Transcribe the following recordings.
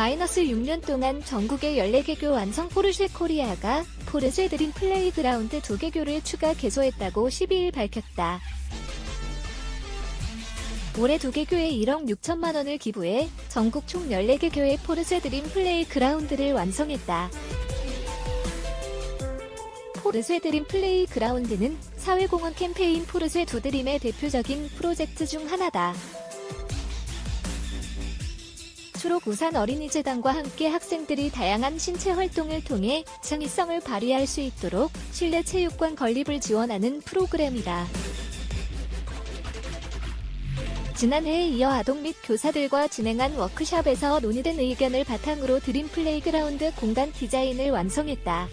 마이너스 6년 동안 전국의 14개교 완성 포르쉐 코리아가 포르쉐 드림 플레이그라운드 2개교를 추가 개소했다고 12일 밝혔다. 올해 2개 교에 1억 6천만 원을 기부해 전국 총 14개 교의 포르쉐 드림 플레이 그라운드를 완성했다. 포르쉐 드림 플레이 그라운드는 사회공헌 캠페인 포르쉐 두 드림의 대표적인 프로젝트 중 하나다. 주로 부산 어린이재단과 함께 학생들이 다양한 신체 활동을 통해 창의성을 발휘할 수 있도록 실내 체육관 건립을 지원하는 프로그램이다. 지난해에 이어 아동 및 교사들과 진행한 워크숍에서 논의된 의견을 바탕으로 드림 플레이그라운드 공간 디자인을 완성했다.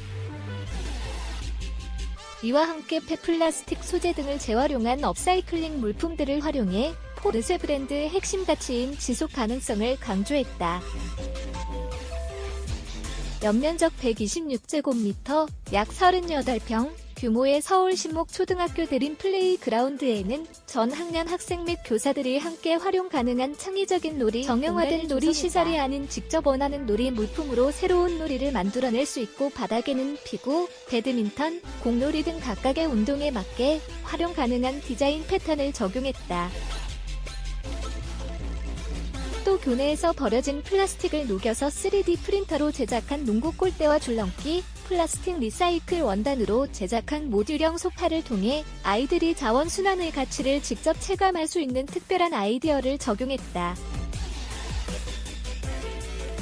이와 함께 폐플라스틱 소재 등을 재활용한 업사이클링 물품들을 활용해 포르쉐 브랜드의 핵심 가치인 지속 가능성을 강조했다. 연면적 126제곱미터, 약 38평, 규모의 서울 신목 초등학교 드림 플레이 그라운드에는 전 학년 학생 및 교사들이 함께 활용 가능한 창의적인 놀이, 정형화된 놀이 시설이 아닌 직접 원하는 놀이 물품으로 새로운 놀이를 만들어낼 수 있고 바닥에는 피구, 배드민턴, 공놀이 등 각각의 운동에 맞게 활용 가능한 디자인 패턴을 적용했다. 또 교내에서 버려진 플라스틱을 녹여서 3D 프린터로 제작한 농구 골대와 줄넘기, 플라스틱 리사이클 원단으로 제작한 모듈형 소파를 통해 아이들이 자원 순환의 가치를 직접 체감할 수 있는 특별한 아이디어를 적용했다.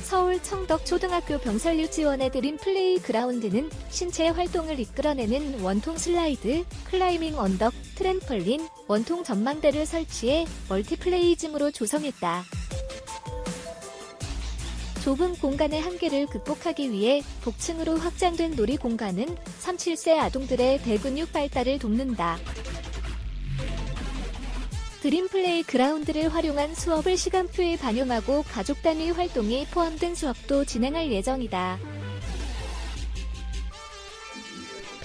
서울 청덕 초등학교 병설 유치원의 드림 플레이 그라운드는 신체 활동을 이끌어내는 원통 슬라이드, 클라이밍 언덕, 트램펄린, 원통 전망대를 설치해 멀티플레이즘으로 조성했다. 좁은 공간의 한계를 극복하기 위해 복층으로 확장된 놀이 공간은 3, 7세 아동들의 대근육 발달을 돕는다. 드림플레이 그라운드를 활용한 수업을 시간표에 반영하고 가족 단위 활동이 포함된 수업도 진행할 예정이다.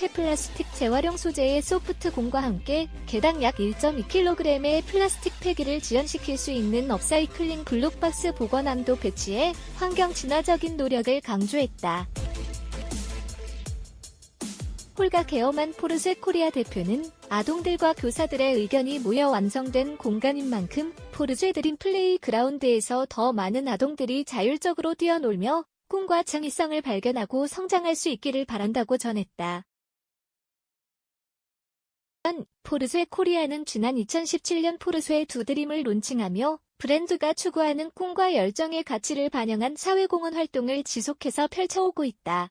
폐 플라스틱 재활용 소재의 소프트 공과 함께 개당 약 1.2kg의 플라스틱 폐기를 지연시킬 수 있는 업사이클링 블록박스 보관함도 배치해 환경 친화적인 노력을 강조했다. 홀가 개엄한 포르쉐 코리아 대표는 아동들과 교사들의 의견이 모여 완성된 공간인 만큼 포르쉐 드림 플레이 그라운드에서 더 많은 아동들이 자율적으로 뛰어놀며 꿈과 창의성을 발견하고 성장할 수 있기를 바란다고 전했다. 포르쉐 코리아는 지난 2017년 포르쉐 두 드림을 론칭하며 브랜드가 추구하는 꿈과 열정의 가치를 반영한 사회공헌 활동을 지속해서 펼쳐오고 있다.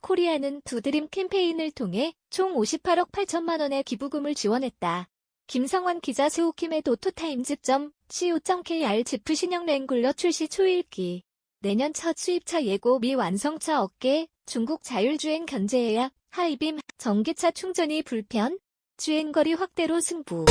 코리아는 두 드림 캠페인을 통해 총 58억 8천만 원의 기부금을 지원했다. 김성환 기자 세우킴의 도토타임즈.co.kr 제프 신형 랭글러 출시 초일기 내년 첫 수입차 예고 미 완성차 업계, 중국 자율주행 견제 예약, 하이빔, 전기차 충전이 불편, 주행거리 확대로 승부.